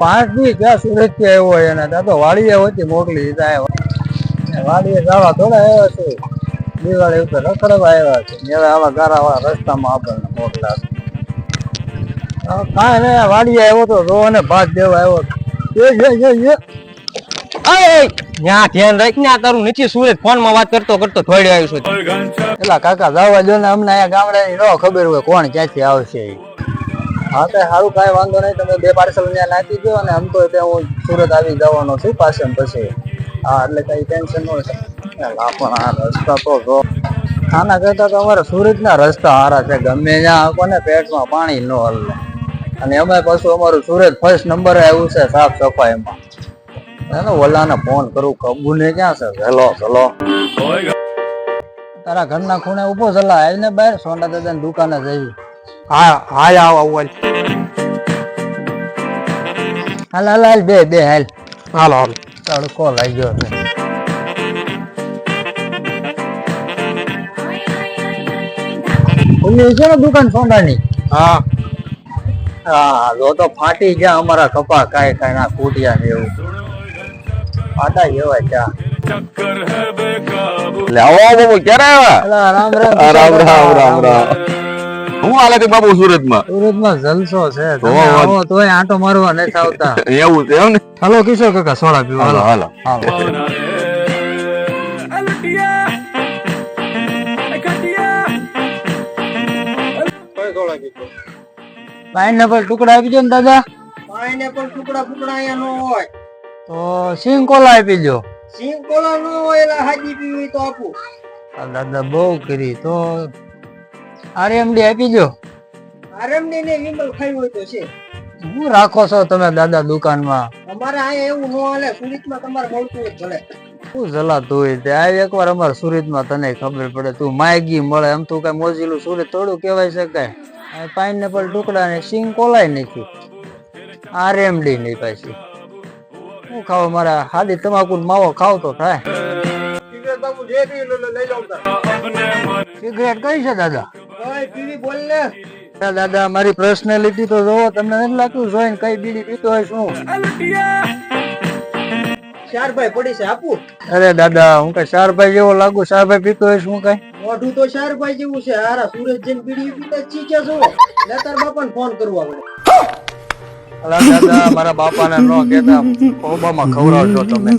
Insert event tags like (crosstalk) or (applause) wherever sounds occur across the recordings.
પાંચ દી ક્યાં સુરતથી આવ્યો હોય અને ત્યાં તો વાડીએ હોતી મોકલી દીધા આવ્યા વાડીએ જવા થોડા આવ્યા છે. દિવાળી ઉપર રખડવા આવ્યા છે. ને હવે આવા ગારા વાળા રસ્તામાં આપણને મોકલા કાંઈ ને વાડીએ આવ્યો તો રો અને ભાત દેવા આવ્યો એ જે જે જે અય ધ્યાન રાખ. ને તારું નીચે સુરત. ફોનમાં વાત કરતો કરતો થોડી આવ્યું છું. કાકા જવા દો ને અમને અહીંયા ગામડાની ન ખબર હોય કોણ ક્યાંથી આવશે. હા, તો સારું કાંઈ વાંધો નહીં. તમે બે પાર્સલ ત્યાં નાખી દો અને આમ તો ત્યાં હું સુરત આવી જવાનો છું, પાછળ પછી. હા, એટલે કઈ ટેન્શન ન હોય. પણ આ રસ્તા તો આના કરતા તો અમારા સુરતના રસ્તા સારા છે. ગમે ત્યાં આપણને પેટમાં પાણી ન હલે. અને અમે પાછું અમારું સુરત ફર્સ્ટ નંબર આવ્યું છે સાફ સફાઈમાં. એનો ઓલાને ફોન કરું કબુ ને ક્યાં છે? Hello hello. તારા ઘરના ખૂણે ઊભો સલાહ આવીને બહાર સોના દાદાની દુકાને જઈ હા હા, આવ આવ. હાલ હાલ હાલ બે બે હાલ. હાલ હાલ. તડકો લાગ્યો છે ખુલ્લી છે ને દુકાન સોનાની હા. હા જો તો ફાટી ગયા અમારા કપા કાય કાય ના કૂટ્યા ને એવું. ફાટા જેવા ચા એટલે આવો આવો બાબુ ક્યારે આવ્યા? રામ રામ રામ રામ. રામ રામ. હું હાલે છે બાબુ સુરતમાં? સુરતમાં જલસો છે. તમે આવો તોય આંટો મારવા નથી આવતા. (laughs) એવું છે એમ ને? હાલો કિશોર કાકા સોડા પીવા. હાલો હાલો. હાલો. હાલો પાઇનેપલ ટુકડા આપી દો ને દાદા? પાઇનેપલ ટુકડા ટુકડા અહીંયા નો હોય. તો સિંગ કોલા આપી દો સિંગ કોલા નો હોય એટલે હાજી પીવી તો આપું. દાદા બહુ કરી તો આરએમડી આપી દો આરએમડી ને વિમલ ખાઈ હોય તો છે. શું રાખો છો તમે દાદા દુકાનમાં? અમારે અહીંયા એવું નો હાલે સુરતમાં તમારે મળતું જ ભલે. શું જલાતું હોય તે? આ એકવાર અમારે સુરતમાં તને ખબર પડે તું માયગી મળે. એમ તું કઈ મોજીલું સુરત થોડું કહેવાય શકાય. પાઇનેપલ ટુકડા ને સિંગ કોલાય નથી આરએમડી ની પાછી. શું ખાવ મારા હાદી તમાકુ ને માવો ખાવ તો થાય સિગરેટ કઈ છે દાદા? દાદા મારી પર્સનાલિટી તો જોવો તમને નથી લાગતું? જોઈને કઈ બીડી પીતો હોય શું? શારભાઈ પડી છે આપું. અરે દાદા હું કઈ શારભાઈ જેવો લાગુ? શારભાઈ પીતો હોય શું કઈ? મોઢું તો શારભાઈ જેવું છે હારા સુરત જઈને બીડી પીતા ચીકે છો. ને તાર બાપાને ફોન કરવા અલા દાદા મારા બાપાને ન કહેતા. ઓબામાં ખવડાવજો તમે.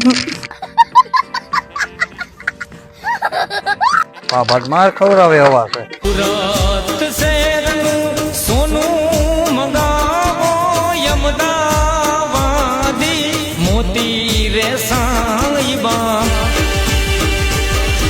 હા ભટમાર ખવડાવે હવા છે. સુરત શહેરનું સોનું મગાવો યમદાવાદી મોતી